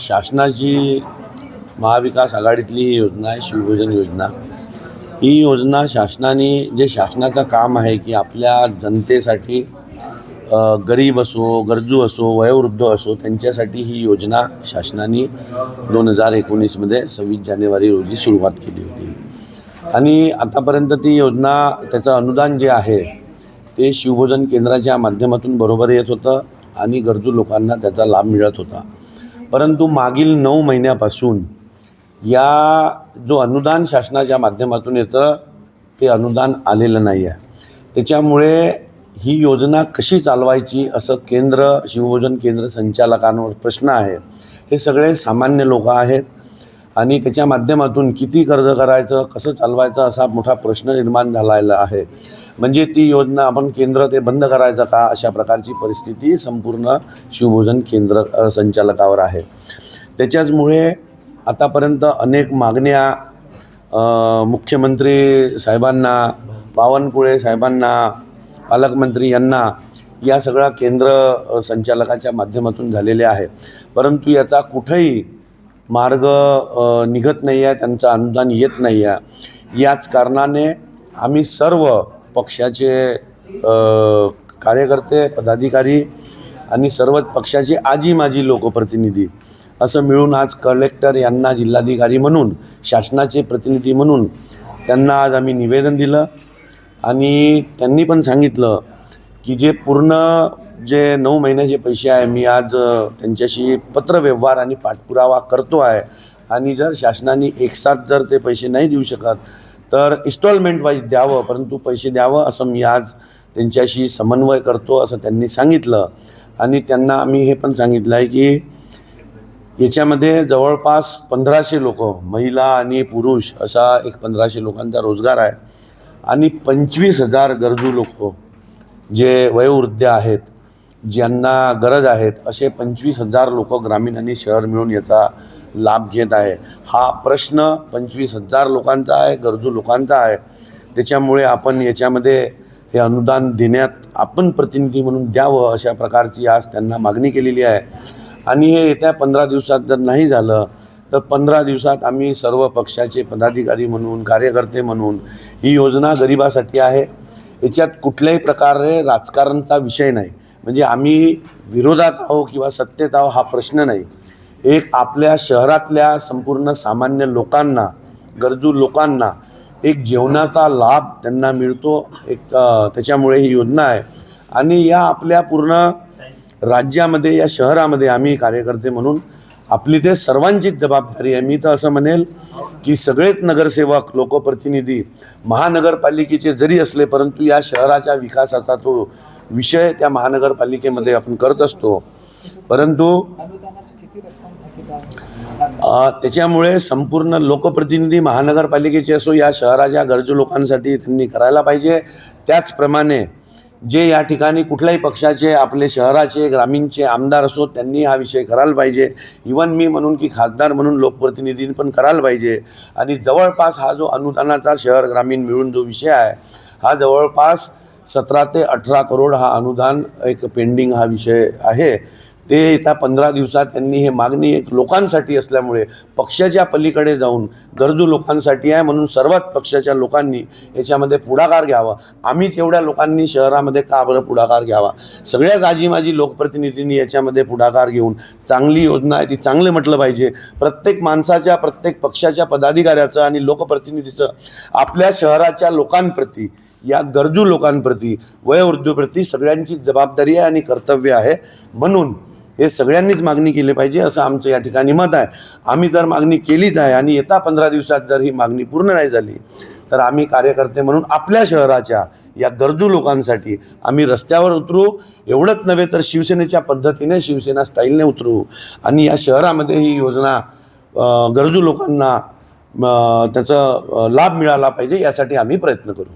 शासनाची महाविकास आघाडीतली ही योजना आहे शिवभोजन योजना. ही योजना शासनाने जे शासनाचं काम आहे की आपल्या जनतेसाठी गरीब असो गरजू असो वयोवृद्ध असो त्यांच्यासाठी ही योजना शासनाने दोन हजार एकोणीसमध्ये सव्वीस जानेवारी रोजी सुरुवात केली होती. आणि आतापर्यंत ती योजना त्याचं अनुदान जे आहे ते शिवभोजन केंद्राच्या माध्यमातून बरोबर येत होतं आणि गरजू लोकांना त्याचा लाभ मिळत होता. परंतु मागील नऊ महिन्यापासून या जो अनुदान शासनाच्या माध्यमातून येतं ते अनुदान आलेलं नाही आहे त्याच्यामुळे ही योजना कशी चालवायची असं केंद्र शिवभोजन केंद्र संचालकांवर प्रश्न आहे. हे सगळे सामान्य लोक आहेत आणि त्याच्या माध्यमातून किती कर्ज करायचं कसं चालवायचं असा मोठा प्रश्न निर्माण झालेला आहे. म्हणजे ती योजना आपण केंद्र ते बंद करायचं का अशा प्रकारची परिस्थिती संपूर्ण शिवभोजन केंद्र संचालकावर आहे. त्याच्याचमुळे आतापर्यंत अनेक मागण्या मुख्यमंत्री साहेबांना बावनकुळे साहेबांना पालकमंत्री यांना या सगळ्या केंद्र संचालकाच्या माध्यमातून झालेल्या आहे परंतु याचा कुठंही मार्ग निघत नाही आहे त्यांचं अनुदान येत नाही आहे याच कारणाने आम्ही सर्व पक्षाचे कार्यकर्ते पदाधिकारी आणि सर्वच पक्षाचे आजी माजी लोकप्रतिनिधी असं मिळून आज कलेक्टर यांना जिल्हाधिकारी म्हणून शासनाचे प्रतिनिधी म्हणून त्यांना आज आम्ही निवेदन दिलं. आणि त्यांनी पण सांगितलं की जे पूर्ण जे नऊ महिन्याचे पैसे आहे मी आज त्यांच्याशी पत्रव्यवहार आणि पाठपुरावा करतो आहे. आणि जर शासनाने एकसाथ जर ते पैसे नाही देऊ शकत तर इन्स्टॉलमेंट वाईज द्यावं परंतु पैसे द्यावं असं मी आज त्यांच्याशी समन्वय करतो असं त्यांनी सांगितलं. आणि त्यांना आम्ही हे पण सांगितलं आहे की याच्यामध्ये जवळपास पंधराशे लोक महिला आणि पुरुष असा एक पंधराशे लोकांचा रोजगार आहे. आणि पंचवीस हजार गरजू लोक जे वयोवृद्ध आहेत ज्यांना गरज आहेत असे पंचवीस हजार लोक ग्रामीण आणि शहर मिळून याचा लाभ घेत आहे. हा प्रश्न पंचवीस हजार लोकांचा आहे गरजू लोकांचा आहे. त्याच्यामुळे आपण याच्यामध्ये हे अनुदान देण्यात आपण प्रतिनिधी म्हणून द्यावं अशा प्रकारची आज त्यांना मागणी केलेली आहे. आणि हे येत्या पंधरा दिवसात जर नाही झालं तर पंधरा दिवसात आम्ही सर्व पक्षाचे पदाधिकारी म्हणून कार्यकर्ते म्हणून ही योजना गरिबासाठी आहे. याच्यात कुठल्याही प्रकारे राजकारणचा विषय नाही. म्हणजे आम्ही विरोधात आहो किंवा सत्तेत आहो हा प्रश्न नाही. एक आपल्या शहरातल्या संपूर्ण सामान्य लोकांना गरजू लोकांना एक जेवणाचा लाभ त्यांना मिळतो. एक त्याच्यामुळे ही योजना आहे. आणि या आपल्या पूर्ण राज्यामध्ये या शहरामध्ये आम्ही कार्यकर्ते म्हणून आपली ते सर्वांचीच जबाबदारी आहे. मी तर असं म्हणेल की सगळेच नगरसेवक लोकप्रतिनिधी महानगरपालिकेचे जरी असले परंतु या शहराच्या विकासाचा तो विषय त्या महानगरपालिकेमध्ये आपण करत असतो. परंतु त्याच्यामुळे संपूर्ण लोकप्रतिनिधी महानगरपालिकेचे असो या शहराच्या गरजू लोकांसाठी त्यांनी करायला पाहिजे. त्याचप्रमाणे जे या ठिकाणी कुठल्याही पक्षाचे आपले शहराचे ग्रामीणचे आमदार असो त्यांनी हा विषय करायला पाहिजे. इवन मी म्हणून की खासदार म्हणून लोकप्रतिनिधींनी पण करायला पाहिजे. आणि जवळपास हा जो अनुदानाचा शहर ग्रामीण मिळून जो विषय आहे हा जवळपास सतरा ते अठरा करोड हा अनुदान एक पेंडिंग हा विषय आहे. ते येत्या पंधरा दिवसात त्यांनी हे मागणी एक लोकांसाठी असल्यामुळे पक्षाच्या पलीकडे जाऊन गरजू लोकांसाठी आहे म्हणून सर्वच पक्षाच्या लोकांनी याच्यामध्ये पुढाकार घ्यावा. आम्हीच एवढ्या लोकांनी शहरामध्ये का बरं पुढाकार घ्यावा? सगळ्याच आजी माझी लोकप्रतिनिधींनी याच्यामध्ये पुढाकार घेऊन चांगली योजना आहे ती चांगले म्हटलं पाहिजे. प्रत्येक माणसाच्या प्रत्येक पक्षाच्या पदाधिकाऱ्याचं आणि लोकप्रतिनिधीचं आपल्या शहराच्या लोकांप्रती या गरजू लोकांप्रती वयोवृद्धप्रती सगळ्यांची जबाबदारी आहे आणि कर्तव्य आहे. म्हणून हे सगळ्यांनीच मागणी केली पाहिजे असं आमचं या ठिकाणी मत आहे. आम्ही जर मागणी केलीच आहे आणि येता पंधरा दिवसात जर ही मागणी पूर्ण नाही झाली तर आम्ही कार्यकर्ते म्हणून आपल्या शहराच्या या गरजू लोकांसाठी आम्ही रस्त्यावर उतरू. एवढंच नव्हे तर शिवसेनेच्या पद्धतीने शिवसेना स्टाईलने उतरू. आणि या शहरामध्ये ही योजना गरजू लोकांना त्याचा लाभ मिळाला पाहिजे यासाठी आम्ही प्रयत्न करू.